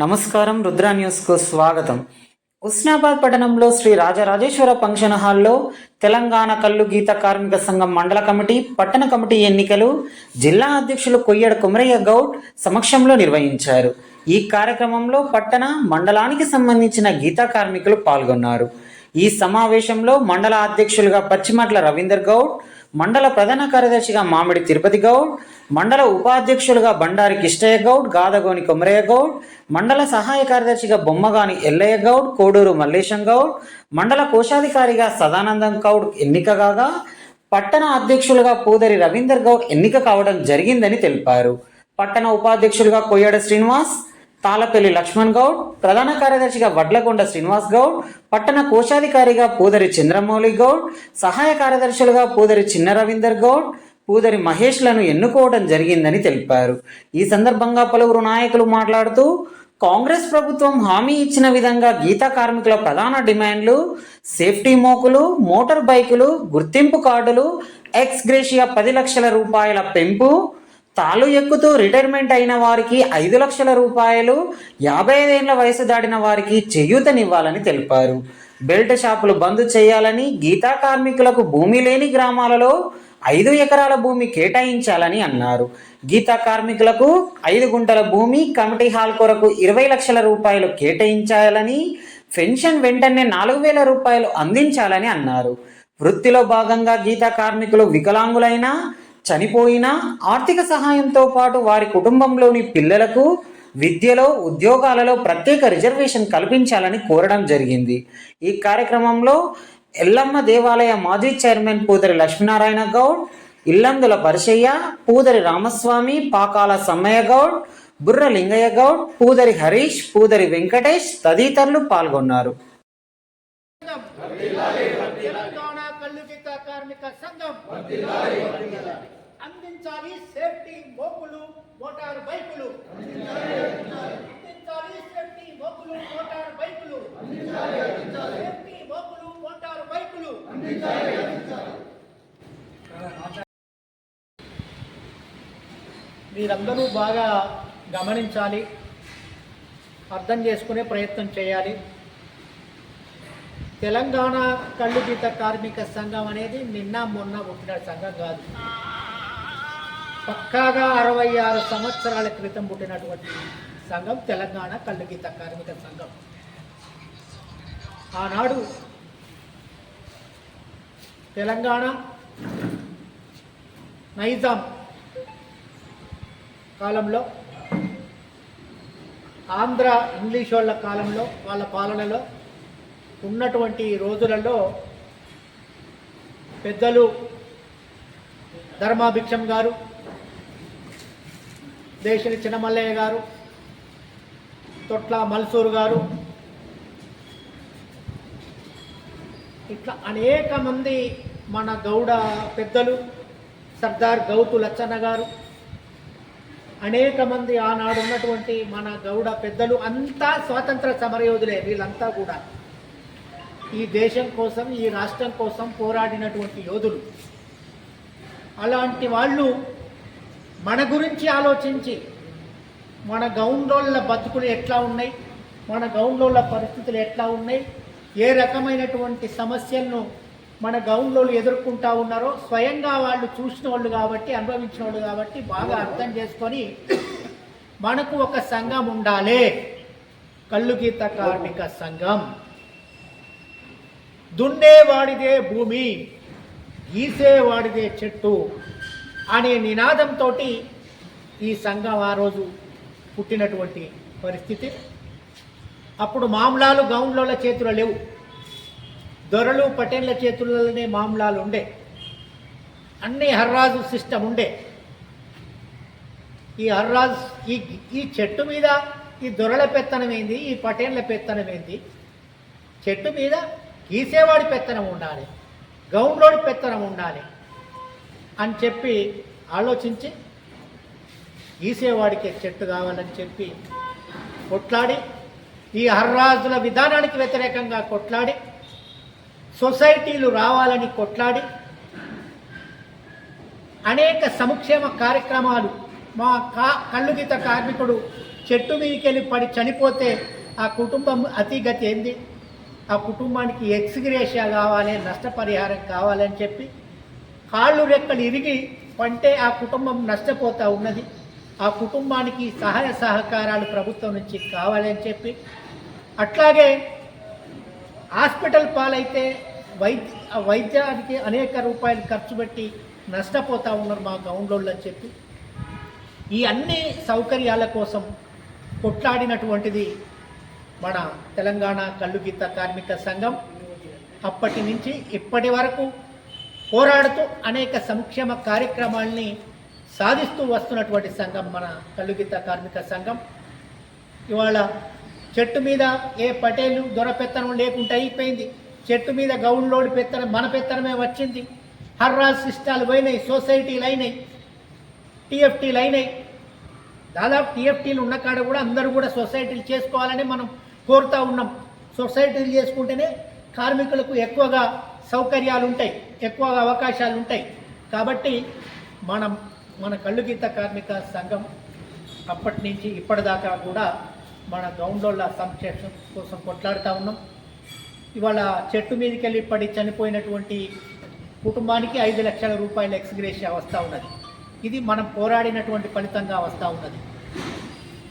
నమస్కారం రుద్రా న్యూస్కు స్వాగతం. ఉస్నాబాద్ పట్టణంలో శ్రీ రాజరాజేశ్వర ఫంక్షన్ హాల్లో తెలంగాణ కల్లు గీత కార్మిక సంఘం మండల కమిటీ పట్టణ కమిటీ ఎన్నికలు జిల్లా అధ్యక్షులు కొయ్యడ కుమరయ్య గౌడ్ సమక్షంలో నిర్వహించారు. ఈ కార్యక్రమంలో పట్టణ మండలానికి సంబంధించిన గీతా కార్మికులు పాల్గొన్నారు. ఈ సమావేశంలో మండల అధ్యక్షులుగా పచ్చిమట్ల రవీందర్ గౌడ్ మండల ప్రధాన కార్యదర్శిగా మామిడి తిరుపతి గౌడ్ మండల ఉపాధ్యక్షులుగా బండారి కిష్టయ్య గౌడ్ గాదగోని కొమరయ్య గౌడ్ మండల సహాయ కార్యదర్శిగా బొమ్మగాని ఎల్లయ్య గౌడ్ కోడూరు మల్లేశం గౌడ్ మండల కోశాధికారిగా సదానందం గౌడ్ ఎన్నిక కాగా పట్టణ అధ్యక్షులుగా పూదరి రవీందర్ గౌడ్ ఎన్నిక కావడం జరిగిందని తెలిపారు. పట్టణ ఉపాధ్యక్షులుగా కొయ్యాడ శ్రీనివాస్ తాళపల్లి లక్ష్మణ్ గౌడ్ ప్రధాన కార్యదర్శిగా వడ్లకొండ శ్రీనివాస్ గౌడ్ పట్టణ కోశాధికారిగా పూదరి చంద్రమౌళి గౌడ్ సహాయ కార్యదర్శులుగా పూదరి చిన్న రవీందర్ గౌడ్ పూదరి మహేష్లను ఎన్నుకోవడం జరిగిందని తెలిపారు. ఈ సందర్భంగా పలువురు నాయకులు మాట్లాడుతూ కాంగ్రెస్ ప్రభుత్వం హామీ ఇచ్చిన విధంగా గీతా కార్మికుల ప్రధాన డిమాండ్లు సేఫ్టీ మోకులు మోటార్ బైకులు గుర్తింపు కార్డులు ఎక్స్ గ్రేషియా పది లక్షల రూపాయల పెంపు తాలు ఎక్కుతూ రిటైర్మెంట్ అయిన వారికి ఐదు లక్షల రూపాయలు యాభై ఐదేళ్ళ వయసు దాటిన వారికి చేయూతనివ్వాలని తెలిపారు. బెల్ట్ షాపులు బంద్ చేయాలని గీతా కార్మికులకు భూమి లేని గ్రామాలలో ఐదు ఎకరాల భూమి కేటాయించాలని అన్నారు. గీతా కార్మికులకు ఐదు గుంటల భూమి కమిటీ హాల్ కొరకు ఇరవై లక్షల రూపాయలు కేటాయించాలని పెన్షన్ వెంటనే నాలుగు వేల రూపాయలు అందించాలని అన్నారు. వృత్తిలో భాగంగా గీతా కార్మికులు వికలాంగులైనా చనిపోయినా ఆర్థిక సహాయంతో పాటు వారి కుటుంబంలోని పిల్లలకు విద్యలో ఉద్యోగాలలో ప్రత్యేక రిజర్వేషన్ కల్పించాలని కోరడం జరిగింది. ఈ కార్యక్రమంలో ఎల్లమ్మ దేవాలయ మాజీ చైర్మన్ పూదరి లక్ష్మీనారాయణ గౌడ్ ఇల్లందుల పరిశయ్య పూదరి రామస్వామి పాకాల సమ్మయ్య గౌడ్ బుర్ర లింగయ్య గౌడ్ పూదరి హరీష్ పూదరి వెంకటేష్ తదితరులు పాల్గొన్నారు. కార్మిక సంఘం అందించాలి సేఫ్టీ మోపులు మోటార్ బైకులు. అందించాలి. సేఫ్టీ మోపులు మోటార్ బైకులు. సేఫ్టీ మోపులు మోటార్ బైకులు. మీరందరూ బాగా గమనించాలి అర్థం చేసుకునే ప్రయత్నం చేయాలి. తెలంగాణ కళ్ళు గీత కార్మిక సంఘం అనేది నిన్న మొన్న పుట్టిన సంఘం కాదు. పక్కాగా అరవై ఆరు సంవత్సరాల క్రితం పుట్టినటువంటి సంఘం తెలంగాణ కళ్ళు గీత కార్మిక సంఘం. ఆనాడు తెలంగాణ నైజాం కాలంలో ఆంధ్ర ఇంగ్లీష్ వాళ్ళ కాలంలో వాళ్ళ పాలనలో ఉన్నటువంటి రోజులలో పెద్దలు ధర్మాభిక్షం గారు దేశని చిన్నమల్లయ్య గారు తొట్ల మల్సూరు గారు ఇట్లా అనేక మంది మన గౌడ పెద్దలు సర్దార్ గౌతు లచ్చన్న గారు అనేక మంది ఆనాడు ఉన్నటువంటి మన గౌడ పెద్దలు అంతా స్వాతంత్ర సమరయోధులే వీళ్ళంతా కూడా. ఈ దేశం కోసం ఈ రాష్ట్రం కోసం పోరాడినటువంటి యోధులు. అలాంటి వాళ్ళు మన గురించి ఆలోచించి మన గౌండోళ్ళ బతుకులు ఎట్లా ఉన్నాయి మన గౌండోళ్ళ పరిస్థితులు ఎట్లా ఉన్నాయి ఏ రకమైనటువంటి సమస్యలను మన గౌండ్లోళ్ళు ఎదుర్కొంటా ఉన్నారో స్వయంగా వాళ్ళు చూసిన వాళ్ళు కాబట్టి అనుభవించిన వాళ్ళు కాబట్టి బాగా అర్థం చేసుకొని మనకు ఒక సంఘం ఉండాలి. కళ్ళు గీత కార్మిక సంఘం. దున్నేవాడిదే భూమి గీసేవాడిదే చెట్టు అనే నినాదంతో ఈ సంఘం ఆ రోజు పుట్టినటువంటి పరిస్థితి. అప్పుడు మామూలాలు గౌండ్ల చేతులు లేవు. దొరలు పటేళ్ళ చేతులలోనే మామూలాలు ఉండే. అన్ని హర్రాజు సిస్టమ్ ఉండే. ఈ హర్రాజు ఈ ఈ చెట్టు మీద ఈ దొరల పెత్తనమైంది ఈ పటేళ్ళ పెత్తనమైంది? చెట్టు మీద గీసేవాడి పెత్తనం ఉండాలి గౌండ్లోడి పెత్తనం ఉండాలి అని చెప్పి ఆలోచించి గీసేవాడికి చెట్టు కావాలని చెప్పి కొట్లాడి ఈ హర్రాజుల విధానానికి వ్యతిరేకంగా కొట్లాడి సొసైటీలు రావాలని కొట్లాడి అనేక సంక్షేమ కార్యక్రమాలు మా కా కళ్ళుగీత కార్మికుడు చెట్టు మీదకెళ్ళి పడి చనిపోతే ఆ కుటుంబం అతిగతి ఏంది? ఆ కుటుంబానికి ఎక్స్గ్రేషియా కావాలి నష్టపరిహారం కావాలని చెప్పి కాళ్ళు రెక్కలు ఇరిగి పంటే ఆ కుటుంబం నష్టపోతూ ఉన్నది. ఆ కుటుంబానికి సహాయ సహకారాలు ప్రభుత్వం నుంచి కావాలని చెప్పి అట్లాగే హాస్పిటల్ పాలైతే వైద్య వైద్యానికి అనేక రూపాయలు ఖర్చు పెట్టి నష్టపోతూ ఉన్నారు మా గౌండ్లోళ్ళు అని చెప్పి. ఈ అన్ని సౌకర్యాల కోసం కొట్లాడినటువంటిది మన తెలంగాణ కళ్ళుగీత కార్మిక సంఘం అప్పటి నుంచి ఇప్పటి వరకు పోరాడుతూ అనేక సంక్షేమ కార్యక్రమాల్ని సాధిస్తూ వస్తున్నటువంటి సంఘం మన కళ్ళుగీత కార్మిక సంఘం. ఇవాళ చెట్టు మీద ఏ పటేలు దొరపెత్తనం లేకుండా అయిపోయింది. చెట్టు మీద గౌన్లోడి పెత్తనం మన పెత్తనమే వచ్చింది. హర్రా సిస్టాలు పోయినాయి సొసైటీలు అయినాయి టీఎఫ్టీలు అయినాయి. దాదాపు టీఎఫ్టీలు ఉన్న కాడ కూడా అందరూ కూడా సొసైటీలు చేసుకోవాలని మనం కోరుతూ ఉన్నాం. సొసైటీలు చేసుకుంటేనే కార్మికులకు ఎక్కువగా సౌకర్యాలు ఉంటాయి ఎక్కువగా అవకాశాలు ఉంటాయి కాబట్టి మనం మన కళ్ళు గీత కార్మిక సంఘం అప్పటి నుంచి ఇప్పటిదాకా కూడా మన గౌండోళ్ళ సంక్షేమం కోసం కొట్లాడుతూ ఉన్నాం. ఇవాళ చెట్టు మీదకి వెళ్ళి పడి చనిపోయినటువంటి కుటుంబానికి ఐదు లక్షల రూపాయల ఎక్స్గ్రేషియా వస్తూ ఉన్నది. ఇది మనం పోరాడినటువంటి ఫలితంగా వస్తూ ఉన్నది.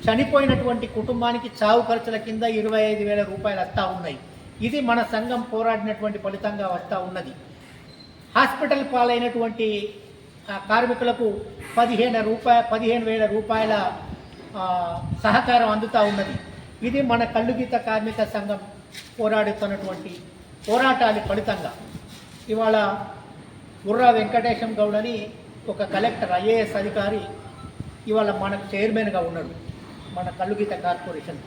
చనిపోయినటువంటి కుటుంబానికి చావు ఖర్చుల కింద ఇరవై ఐదు వేల రూపాయలు వస్తూ ఉన్నాయి. ఇది మన సంఘం పోరాడినటువంటి ఫలితంగా వస్తూ ఉన్నది. హాస్పిటల్ పాలైనటువంటి కార్మికులకు పదిహేను రూపాయ పదిహేను వేల రూపాయల సహకారం అందుతూ ఉన్నది. ఇది మన కళ్ళుగీత కార్మిక సంఘం పోరాడుతున్నటువంటి పోరాటాల ఫలితంగా. ఇవాళ బుర్రా వెంకటేశం గౌడ్ అని ఒక కలెక్టర్ ఐఏఎస్ అధికారి ఇవాళ మనకు చైర్మన్గా ఉన్నాడు. మన కళ్ళుగీత కార్పొరేషన్.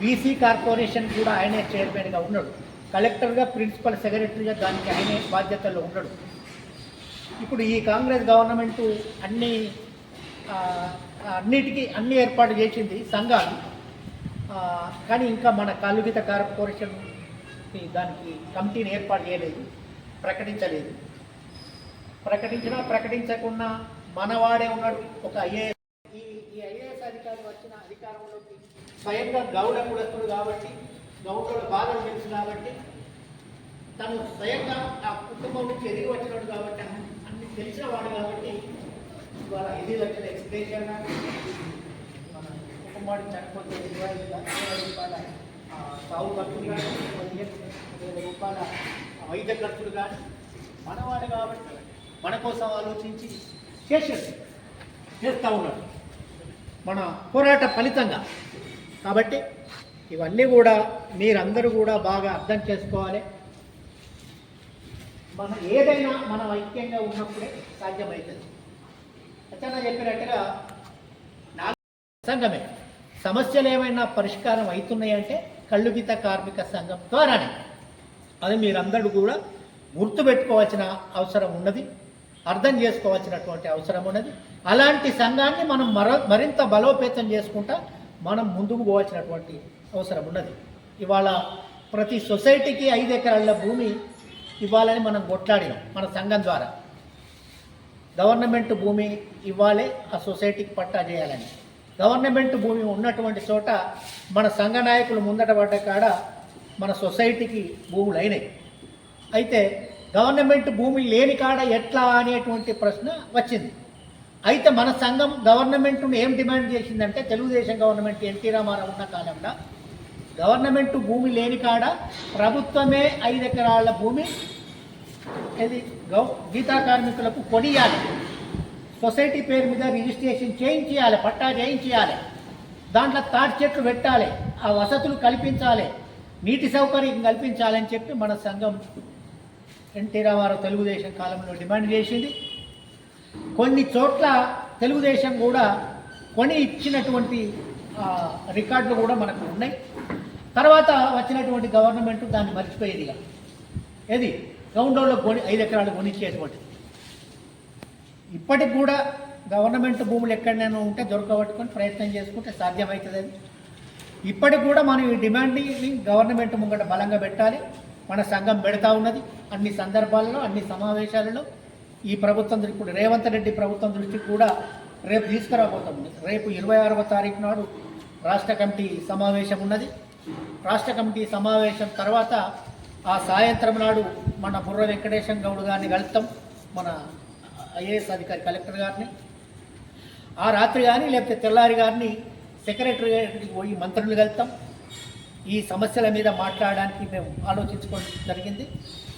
బీసీ కార్పొరేషన్ కూడా ఆయనే చైర్మన్గా ఉన్నాడు. కలెక్టర్గా ప్రిన్సిపల్ సెక్రటరీగా దానికి ఆయనే బాధ్యతల్లో ఉన్నాడు. ఇప్పుడు ఈ కాంగ్రెస్ గవర్నమెంట్ అన్ని అన్నిటికీ అన్ని ఏర్పాటు చేసింది సంఘాలు. కానీ ఇంకా మన కలుగిత కార్పొరేషన్ దానికి కమిటీని ఏర్పాటు చేయలేదు ప్రకటించలేదు. ప్రకటించినా ప్రకటించకుండా మనవాడే ఉన్నాడు ఒక ఐఏఎస్ ఈ ఈ ఐఏఎస్ అధికారి వచ్చిన అధికారంలోకి స్వయంగా గౌడ కులస్తుడు కాబట్టి గౌడల బాధలు తెలుసు కాబట్టి తను స్వయంగా ఆ కుటుంబం నుంచి ఎదిగి వచ్చినాడు కాబట్టి అన్ని తెలిసిన వాడు కాబట్టి ఇవాళ ఐదు లక్షల ఎక్స్ప్రెషన్. మన కుటుంబాన్ని చనిపోతే ఇరవై లక్షల రూపాయల సాగు ఖర్చులు కానీ వేల రూపాయల వైద్య ఖర్చులు కానీ మనవాడు కాబట్టి మన కోసం ఆలోచించి చేసేది చేస్తూ ఉన్నాడు. మన పోరాట ఫలితంగా. కాబట్టి ఇవన్నీ కూడా మీరందరూ కూడా బాగా అర్థం చేసుకోవాలి. మన ఏదైనా మనం ఐక్యంగా ఉన్నప్పుడే సాధ్యమవుతుంది. అతను చెప్పినట్టుగా సంఘమే. సమస్యలు ఏమైనా పరిష్కారం అవుతున్నాయంటే కళ్ళుగీత కార్మిక సంఘం ద్వారానే. అది మీరందరూ కూడా గుర్తుపెట్టుకోవాల్సిన అవసరం ఉన్నది. అర్థం చేసుకోవాల్సినటువంటి అవసరం ఉన్నది. అలాంటి సంఘాన్ని మనం మరో మరింత బలోపేతం చేసుకుంటా మనం ముందుకు పోవాల్సినటువంటి అవసరం ఉన్నది. ఇవాళ ప్రతి సొసైటీకి ఐదు ఎకరాల భూమి ఇవ్వాలని మనం కొట్లాడినాం మన సంఘం ద్వారా. గవర్నమెంట్ భూమి ఇవ్వాలి ఆ సొసైటీకి పట్టా చేయాలని. గవర్నమెంట్ భూమి ఉన్నటువంటి చోట మన సంఘ నాయకులు ముందట పడ్డ కాడ మన సొసైటీకి భూములు అయినాయి. అయితే గవర్నమెంట్ భూమి లేని కాడ ఎట్లా అనేటువంటి ప్రశ్న వచ్చింది. అయితే మన సంఘం గవర్నమెంట్ను ఏం డిమాండ్ చేసిందంటే తెలుగుదేశం గవర్నమెంట్ ఎన్టీ రామారావు ఉన్న కాలంలో గవర్నమెంట్ భూమి లేని కాడ ప్రభుత్వమే ఐదు ఎకరాల భూమి ఇది గౌ గీతా కార్మికులకు కొనియాలి. సొసైటీ పేరు మీద రిజిస్ట్రేషన్ చేయించాలి పట్టా చేయించాలి దాంట్లో తాటి చెట్లు పెట్టాలి ఆ వసతులు కల్పించాలి నీటి సౌకర్యం కల్పించాలని చెప్పి మన సంఘం ఎన్టీ రామారావు తెలుగుదేశం కాలంలో డిమాండ్ చేసింది. కొన్ని చోట్ల తెలుగుదేశం కూడా కొని ఇచ్చినటువంటి రికార్డులు కూడా మనకు ఉన్నాయి. తర్వాత వచ్చినటువంటి గవర్నమెంట్ దాన్ని మర్చిపోయేదిగా ఏది? గౌండోలో కొని ఐదు ఎకరాలు కొనిచ్చేటువంటిది ఇప్పటికి కూడా గవర్నమెంట్ భూములు ఎక్కడైనా ఉంటే దొరకబట్టుకొని ప్రయత్నం చేసుకుంటే సాధ్యమవుతుంది. ఇప్పటికి కూడా మనం ఈ డిమాండ్ని గవర్నమెంట్ ముంగట బలంగా పెట్టాలి. మన సంఘం పెడతా ఉన్నది. అన్ని సందర్భాల్లో అన్ని సమావేశాలలో ఈ ప్రభుత్వం ఇప్పుడు రేవంత్ రెడ్డి ప్రభుత్వం దృష్టికి కూడా రేపు తీసుకురాబోతాం రేపు ఇరవై ఆరవ తారీఖు నాడు రాష్ట్ర కమిటీ సమావేశం ఉన్నది. రాష్ట్ర కమిటీ సమావేశం తర్వాత ఆ సాయంత్రం నాడు మన బుర్ర వెంకటేశం గౌడ్ గారిని కలుస్తాం మన ఐఏఎస్ అధికారి కలెక్టర్ గారిని. ఆ రాత్రి కానీ లేకపోతే తెల్లారి గారిని సెక్రటరీ పోయి మంత్రులు కలుస్తాం ఈ సమస్యల మీద మాట్లాడడానికి మేము ఆలోచించుకోవడం జరిగింది.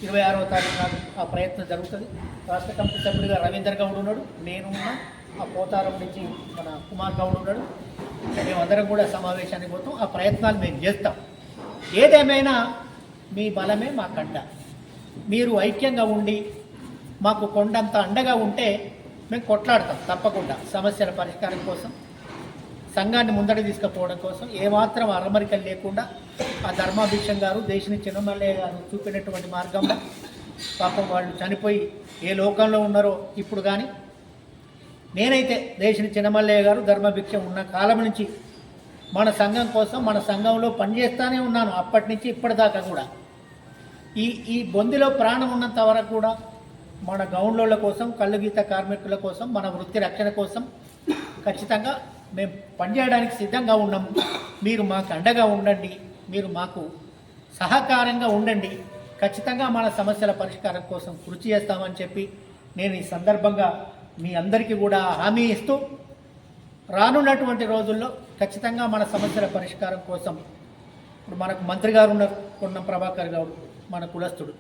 ఇరవై ఆరవ తారీఖు నాడు ఆ ప్రయత్నం జరుగుతుంది. రాష్ట్ర కమిటీ సభ్యుడిగా రవీందర్ గౌడ్ ఉన్నాడు. నేను ఉన్నా ఆ పోతారం నుంచి మన కుమార్ గౌడ్ ఉన్నాడు. మేమందరం కూడా సమావేశానికి పోతాం. ఆ ప్రయత్నాలు మేము చేస్తాం. ఏదేమైనా మీ బలమే మా కండ. మీరు ఐక్యంగా ఉండి మాకు కొండంత అండగా ఉంటే మేము కొట్లాడతాం తప్పకుండా. సమస్యల పరిష్కారం కోసం సంఘాన్ని ముందడి తీసుకుపోవడం కోసం ఏమాత్రం అరమరికలు లేకుండా ఆ ధర్మాభిక్షం గారు దేశని చిన్నమల్లయ్య గారు చూపినటువంటి మార్గంలో పాపం వాళ్ళు చనిపోయి ఏ లోకంలో ఉన్నారో ఇప్పుడు కానీ నేనైతే దేశని చిన్నమల్లయ్య గారు ధర్మభిక్షం ఉన్న కాలం నుంచి మన సంఘం కోసం మన సంఘంలో పనిచేస్తూనే ఉన్నాను అప్పటి నుంచి ఇప్పటిదాకా కూడా. ఈ ఈ బొందిలో ప్రాణం ఉన్నంత వరకు కూడా మన గౌండ్ల కోసం కళ్ళుగీత కార్మికుల కోసం మన వృత్తి రక్షణ కోసం ఖచ్చితంగా మేము పనిచేయడానికి సిద్ధంగా ఉన్నాం. మీరు మాకు అండగా ఉండండి. మీరు మాకు సహకారంగా ఉండండి. ఖచ్చితంగా మన సమస్యల పరిష్కారం కోసం కృషి చేస్తామని చెప్పి నేను ఈ సందర్భంగా మీ అందరికీ కూడా హామీ ఇస్తూ రానున్నటువంటి రోజుల్లో ఖచ్చితంగా మన సమస్యల పరిష్కారం కోసం ఇప్పుడు మనకు మంత్రి గారు ఉన్నారు పొన్నం ప్రభాకర్ గారు మన కులస్తుడు.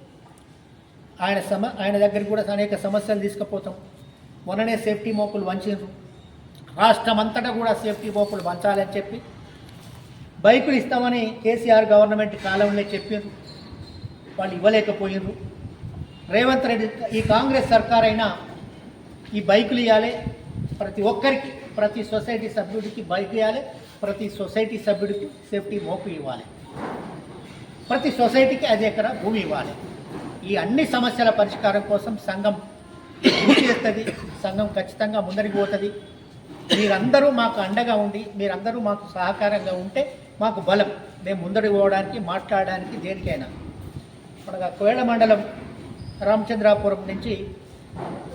ఆయన సమ ఆయన దగ్గరికి కూడా అనేక సమస్యలు తీసుకుపోతాం. మొన్ననే సేఫ్టీ మోకులు వంచారు రాష్ట్రం అంతటా కూడా సేఫ్టీ బోపులు పంచాలని చెప్పి బైకులు ఇస్తామని కేసీఆర్ గవర్నమెంట్ కాలంలో చెప్పారు వాళ్ళు ఇవ్వలేకపోయారు రేవంత్ రెడ్డి ఈ కాంగ్రెస్ సర్కార్ అయినా ఈ బైకులు ఇవ్వాలి ప్రతి ఒక్కరికి ప్రతి సొసైటీ సభ్యుడికి బైక్ ఇవ్వాలి ప్రతి సొసైటీ సభ్యుడికి సేఫ్టీ మోపు ఇవ్వాలి. ప్రతి సొసైటీకి అది ఎకరా భూమి ఇవ్వాలి. ఈ అన్ని సమస్యల పరిష్కారం కోసం సంఘం కృషి చేస్తుంది. సంఘం ఖచ్చితంగా ముందరికి పోతుంది. మీరందరూ మాకు అండగా ఉండి మీరందరూ మాకు సహకారంగా ఉంటే మాకు బలం. మేము ముందడి పోవడానికి మాట్లాడడానికి దేనికైనా. మనకు కోయల మండలం రామచంద్రాపురం నుంచి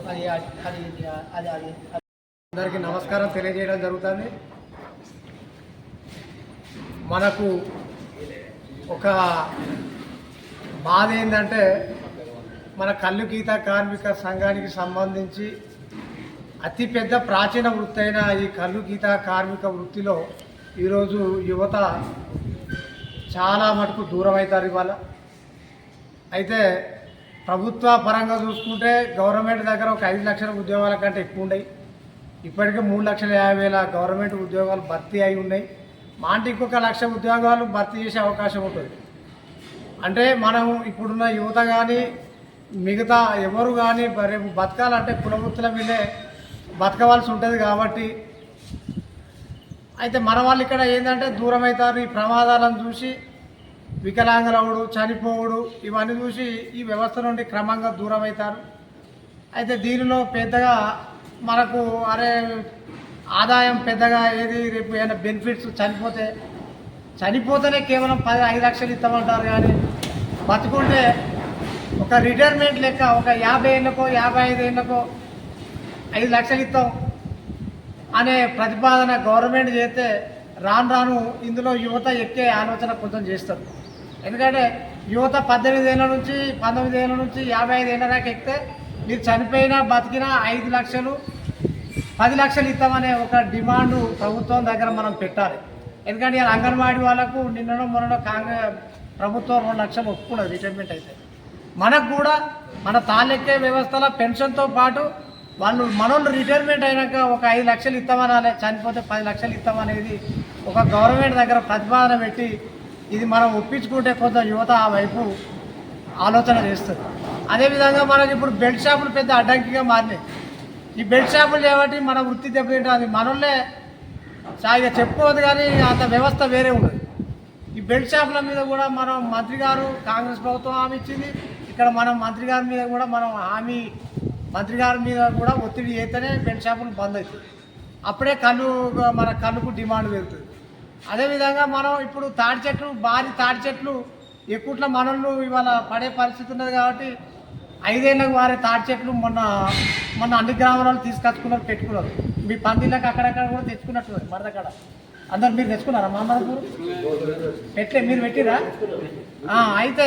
అది అది అది అది అందరికీ నమస్కారం తెలియజేయడం జరుగుతుంది. మనకు ఒక బాధ ఏంటంటే మన కళ్ళు గీత కార్మిక సంఘానికి సంబంధించి అతిపెద్ద ప్రాచీన వృత్తి అయిన ఈ కళ్ళు గీత కార్మిక వృత్తిలో ఈరోజు యువత చాలా మటుకు దూరం అవుతారు ఇవాళ. అయితే ప్రభుత్వ పరంగా చూసుకుంటే గవర్నమెంట్ దగ్గర ఒక ఐదు లక్షల ఉద్యోగాల కంటే ఎక్కువ ఉన్నాయి ఇప్పటికే మూడు లక్షల యాభై వేల గవర్నమెంట్ ఉద్యోగాలు భర్తీ అయి ఉన్నాయి. మా అంటే ఇంకొక లక్ష ఉద్యోగాలు భర్తీ చేసే అవకాశం ఉంటుంది. అంటే మనం ఇప్పుడున్న యువత కానీ మిగతా ఎవరు కానీ రేపు బతకాలంటే కులవృత్తుల మీదే బతకవలసి ఉంటుంది కాబట్టి. అయితే మన వాళ్ళు ఇక్కడ ఏంటంటే దూరం అవుతారు ఈ ప్రమాదాలను చూసి వికలాంగులవుడు చనిపోవుడు ఇవన్నీ చూసి ఈ వ్యవస్థ నుండి క్రమంగా దూరం అవుతారు అయితే దీనిలో పెద్దగా మనకు అరే ఆదాయం పెద్దగా ఏది రేపు ఏమైనా బెనిఫిట్స్ చనిపోతే చనిపోతేనే కేవలం పది ఐదు లక్షలు ఇస్తామంటారు కానీ బతుకుంటే ఒక రిటైర్మెంట్ లెక్క ఒక యాభై ఏళ్ళకో యాభై ఐదు ఏళ్ళకో ఐదు లక్షలు ఇస్తాం అనే ప్రతిపాదన గవర్నమెంట్ చేస్తే రాను రాను ఇందులో యువత ఎక్కే ఆలోచన కొంచెం చేస్తారు. ఎందుకంటే యువత పద్దెనిమిది ఏళ్ళ నుంచి పంతొమ్మిది ఏళ్ళ నుంచి యాభై ఐదు ఏళ్ళ దాకా ఎక్కితే మీరు చనిపోయినా బతికినా ఐదు లక్షలు పది లక్షలు ఇస్తామనే ఒక డిమాండ్ ప్రభుత్వం దగ్గర మనం పెట్టాలి. ఎందుకంటే అంగన్వాడీ వాళ్ళకు నిన్ననో మొన్ననో కాంగ్రెస్ ప్రభుత్వం రెండు లక్షలు ఒప్పుకున్నది రిటైర్మెంట్ అయితే. మనకు కూడా మన తాలెక్కే వ్యవస్థలో పెన్షన్తో పాటు వాళ్ళు మనోళ్ళు రిటైర్మెంట్ అయినాక ఒక ఐదు లక్షలు ఇస్తామనాలి చనిపోతే పది లక్షలు ఇస్తామనేది ఒక గవర్నమెంట్ దగ్గర ప్రతిపాదన పెట్టి ఇది మనం ఒప్పించుకుంటే కొంత యువత ఆ వైపు ఆలోచన చేస్తుంది. అదేవిధంగా మనకి ఇప్పుడు బెల్ట్ షాపులు పెద్ద అడ్డంకిగా మారినాయి. ఈ బెల్ట్ షాపులు కాబట్టి మన వృత్తి దెబ్బతింటుంది మనోళ్ళే సాయిగా చెప్పుకోవద్దు కానీ అంత వ్యవస్థ వేరే ఉండదు ఈ బెల్ట్ షాపుల మీద కూడా మనం మంత్రి గారు కాంగ్రెస్ ప్రభుత్వం హామీ ఇచ్చింది. ఇక్కడ మనం మంత్రి గారి మీద కూడా మనం హామీ మంత్రి గారి మీద కూడా ఒత్తిడి చేస్తేనే బెల్ట్ షాపులు బంద్ అవుతుంది అప్పుడే కళ్ళు మన కళ్ళుకు డిమాండ్ పెరుగుతుంది. అదేవిధంగా మనం ఇప్పుడు తాడి చెట్లు భారీ తాడి చెట్లు ఎక్కుట్ల మనల్ని ఇవాళ పడే పరిస్థితి ఉన్నది కాబట్టి ఐదేళ్ళకు వారే తాటి చెట్లు మొన్న మొన్న అన్ని గ్రామాలలో తీసుకొచ్చుకున్నారు పెట్టుకున్నారు. మీ పందిళ్ళకి అక్కడక్కడ కూడా తెచ్చుకున్నట్టు మరదక్కడ అందరు మీరు తెచ్చుకున్నారా మామూలు పెట్టలే మీరు పెట్టిరా? అయితే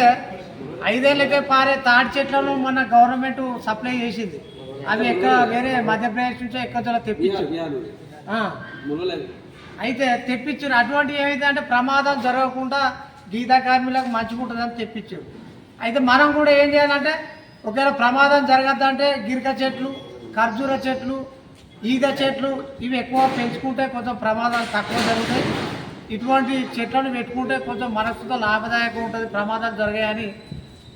ఐదేళ్ళకే పారే తాటి చెట్లను మన గవర్నమెంట్ సప్లై చేసింది. అవి ఎక్కడ వేరే మధ్యప్రదేశ్ నుంచో ఎక్కడ తెప్పించారు అయితే తెప్పించారు. అటువంటి ఏమైతే అంటే ప్రమాదం జరగకుండా గీతా కార్మికులకు మంచిగుంటుందని తెప్పించారు. అయితే మనం కూడా ఏం చేయాలంటే ఒకవేళ ప్రమాదం జరగద్దంటే గిరిక చెట్లు ఖర్జూర చెట్లు ఈగ చెట్లు ఇవి ఎక్కువ పెంచుకుంటే కొంచెం ప్రమాదాలు తక్కువ జరుగుతాయి. ఇటువంటి చెట్లను పెట్టుకుంటే కొంచెం మనసుతో లాభదాయకం ఉంటుంది ప్రమాదాలు జరిగాయని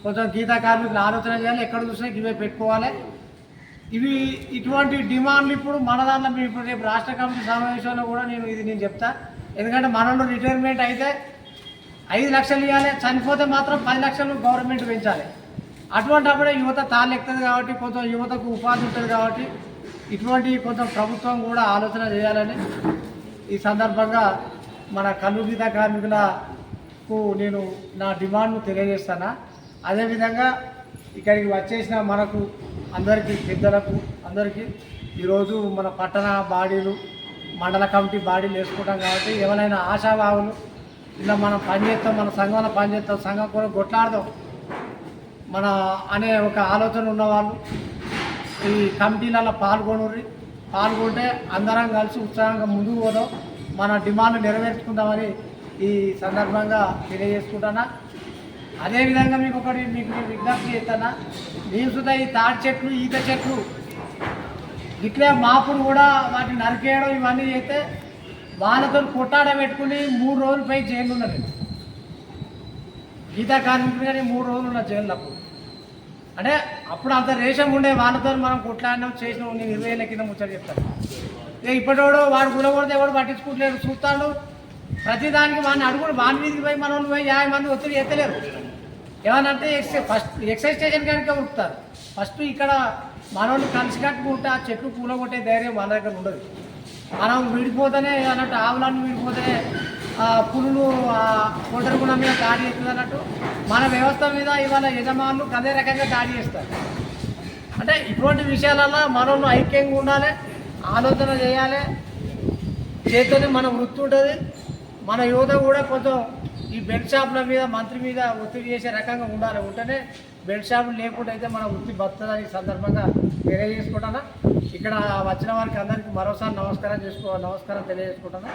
కొంచెం గీతా కార్మికులు ఆలోచన చేయాలి. ఎక్కడ చూసినా ఇవే పెట్టుకోవాలి. ఇవి ఇటువంటి డిమాండ్లు ఇప్పుడు మన దాంట్లో ఇప్పుడు రేపు రాష్ట్ర కమిటీ సమావేశంలో కూడా నేను ఇది నేను చెప్తా. ఎందుకంటే మనలో రిటైర్మెంట్ అయితే ఐదు లక్షలు ఇవ్వాలి. చనిపోతే మాత్రం పది లక్షలు గవర్నమెంట్ పెంచాలి. అటువంటి అప్పుడే యువత తాళ్ళెక్కుతుంది కాబట్టి కొంచెం యువతకు ఉపాధి ఉంటుంది కాబట్టి ఇటువంటి కొంచెం ప్రభుత్వం కూడా ఆలోచన చేయాలని ఈ సందర్భంగా మన కళ్ళు గీత కార్మికులకు నేను నా డిమాండ్ను తెలియజేస్తాను. అదేవిధంగా ఇక్కడికి వచ్చేసిన మనకు అందరికీ పెద్దలకు అందరికీ ఈరోజు మన పట్టణ బాడీలు మండల కమిటీ బాడీలు వేసుకుంటాం కాబట్టి ఎవరైనా ఆశాభావులు ఇలా మనం పనిచేస్తాం మన సంఘంలో పనిచేస్తాం సంఘం కూడా కొట్లాడదాం మన అనే ఒక ఆలోచన ఉన్నవాళ్ళు ఈ కమిటీలలో పాల్గొనరు పాల్గొంటే అందరం కలిసి ఉత్సాహంగా ముందుకు పోదాం. మన డిమాండ్ నెరవేర్చుకుందామని ఈ సందర్భంగా తెలియజేసుకుంటానా అదేవిధంగా మీకు ఒకటి మీకు విజ్ఞప్తి చేస్తానా నేను సుధా ఈ తాటి చెట్లు ఈత చెట్లు ఇట్లే మాపులు కూడా వాటిని నరికేయడం ఇవన్నీ చేస్తే వాళ్ళతో కొట్టాడ పెట్టుకుని మూడు రోజులు పై జైలు ఉన్నది గీతా కార్మికులుగానే మూడు రోజులు ఉన్న జైలు అప్పుడు. అంటే అప్పుడు అంత రేషన్ ఉండే వాళ్ళతో మనం కొట్లాడినాం చేసినాం నేను ఇరవై ఏళ్ళ కింద ముచ్చట చెప్తాను. ఇక ఇప్పటివాడు వాడు గుణపడితే ఎవడు పట్టించుకుంటలేడు చూస్తాడు. ప్రతిదానికి వాడిని అడుగుడు వాని మీదకి పోయి మన వాళ్ళు పోయి యాభై మంది ఒత్తిడి ఎత్తలేరు. ఏమనంటే ఎక్సైజ్ ఫస్ట్ ఎక్సైజ్ స్టేషన్ కనుక ఉరుకుతారు. ఫస్ట్ ఇక్కడ మనోళ్ళు కలిసి కట్టుకుంటే ఆ చెట్లు కూలగొట్టే ధైర్యం మన దగ్గర ఉండదు. మనం విడిపోతేనే అన్నట్టు ఆవులను విడిపోతేనే పులులు ఆ ఒంటరి గుణం మీద దాడి చేస్తుంది అన్నట్టు మన వ్యవస్థ మీద ఇవాళ యజమానులు అదే రకంగా దాడి చేస్తారు. అంటే ఇటువంటి విషయాలలో మనల్ని ఐక్యంగా ఉండాలి ఆలోచన చేయాలి. చేతోనే మన వృత్తి ఉంటుంది. మన యువత కూడా కొంచెం ఈ బెడ్ షాపుల మీద మంత్రి మీద ఒత్తిడి చేసే రకంగా ఉండాలి. ఉంటేనే బెడ్ షాపులు లేకుండా అయితే మన వృత్తి బతుందని సందర్భంగా తెలియజేసుకుంటాను ఇక్కడ వచ్చిన వారికి అందరికీ మరోసారి నమస్కారం చేసుకో నమస్కారం తెలియజేసుకుంటాను